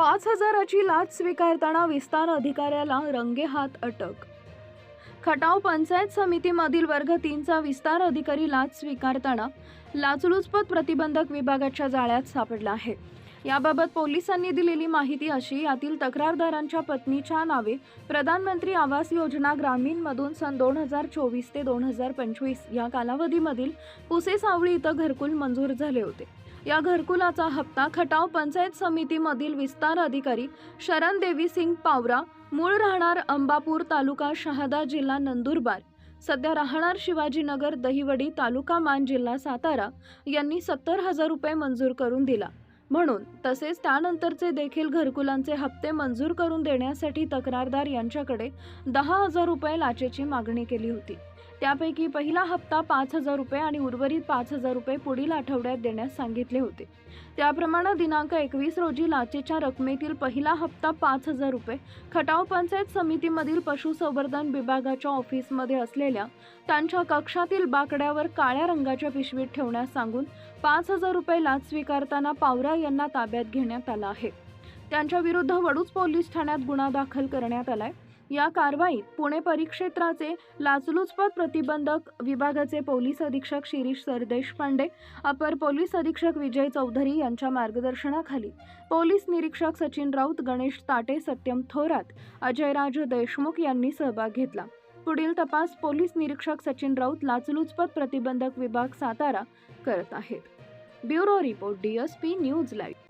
पाच हजाराची लाच स्वीकारताना विस्तार अधिकाऱ्याला रंगेहात अटक. खटाव पंचायत समितीमधील वर्ग तीनचा विस्तार अधिकारी लाच स्वीकारताना लाचलुचपत प्रतिबंधक विभागाच्या जाळ्यात सापडला आहे. याबाबत पोलिसांनी दिलेली माहिती अशी यातील तक्रारदारांच्या पत्नीच्या नावे प्रधानमंत्री आवास योजना ग्रामीणमधून सन दोन हजार चोवीस ते दोन हजार पंचवीस या कालावधीमधील पुसे सावळी इथं घरकुल मंजूर झाले होते. या घरकुलाचा हप्ता खटाव पंचायत समितीमधील विस्तार अधिकारी शरण देवी सिंग पावरा मूळ राहणार अंबापूर तालुका शहादा जिल्हा नंदुरबार. सध्या राहणार शिवाजीनगर दहिवडी तालुका मान जिल्हा सातारा यांनी सत्तर हजार रुपये मंजूर करून दिला. म्हणून तसेच त्यानंतरचे देखील घरकुलांचे हप्ते मंजूर करून देण्यासाठी तक्रारदार यांच्याकडे दहा हजार रुपये लाचेची मागणी केली होती. त्यापैकी पहिला हप्ता पाच हजार रुपये आणि उर्वरित पाच हजार रुपये पुढील आठवड्यात देण्यास सांगितले होते. त्याप्रमाणे दिनांक एकवीस रोजी लाचेच्या रकमेतील पहिला हप्ता पाच हजार रुपये खटाव पंचायत समितीमधील पशुसंवर्धन विभागाच्या ऑफिसमध्ये असलेल्या त्यांच्या कक्षातील बाकड्यावर काळ्या रंगाच्या पिशवीत ठेवण्यास सांगून पाच हजार रुपये लाच स्वीकारताना पावरा यांना ताब्यात घेण्यात आला आहे. त्यांच्या विरुद्ध वडूज पोलीस ठाण्यात गुन्हा दाखल करण्यात आलाय. या कारवाईत पुणे परिक्षेत्राचे लाचलुचपत प्रतिबंधक विभागाचे पोलीस अधीक्षक शिरीष सरदेशपांडे अपर पोलीस अधीक्षक विजय चौधरी यांच्या मार्गदर्शनाखाली पोलीस निरीक्षक सचिन राऊत गणेश ताटे सत्यम थोरात अजयराज देशमुख यांनी सहभाग घेतला. पुढील तपास पोलीस निरीक्षक सचिन राऊत लाचलुचपत प्रतिबंधक विभाग सातारा करत आहेत. Bureau report DSP news live.